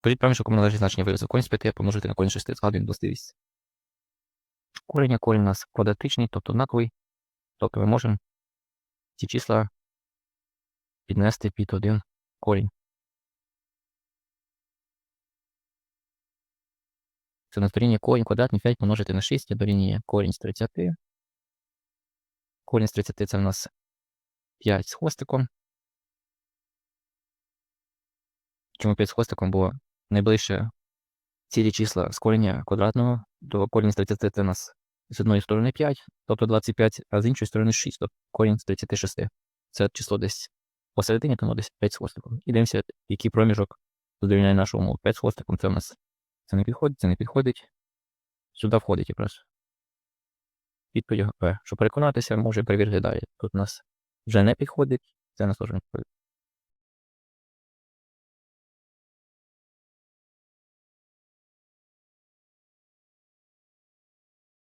Скажіть проміжок, кому належить значення виразу. Корінь з 5 помножити на корінь 6. Згадуємо властивість. Коріння, корінь у нас квадратичний, тобто однаковий. Тобто ми можемо ці числа піднести під один корінь. Це на дорівнює корінь квадратний 5 помножити на 6 дорівнює корінь з 30. Корінь з 30 це в нас 5 з хвостиком. Чому 5 з хвостиком? Бо найближче цілі числа з корення квадратного до корінь з 30 це у нас з одної сторони 5, тобто 25, а з іншої сторони 6, тобто корінь з 36. Це число десь посередині, тому десь 5 з хвостиком. І дивимося, який проміжок задовільняє нашу умову. 5 з хвостиком це у нас це не підходить, це не підходить. Сюди входить якраз. Відповідь П. Щоб переконатися, може перевірити далі. Тут у нас вже не підходить, це у нас підходить.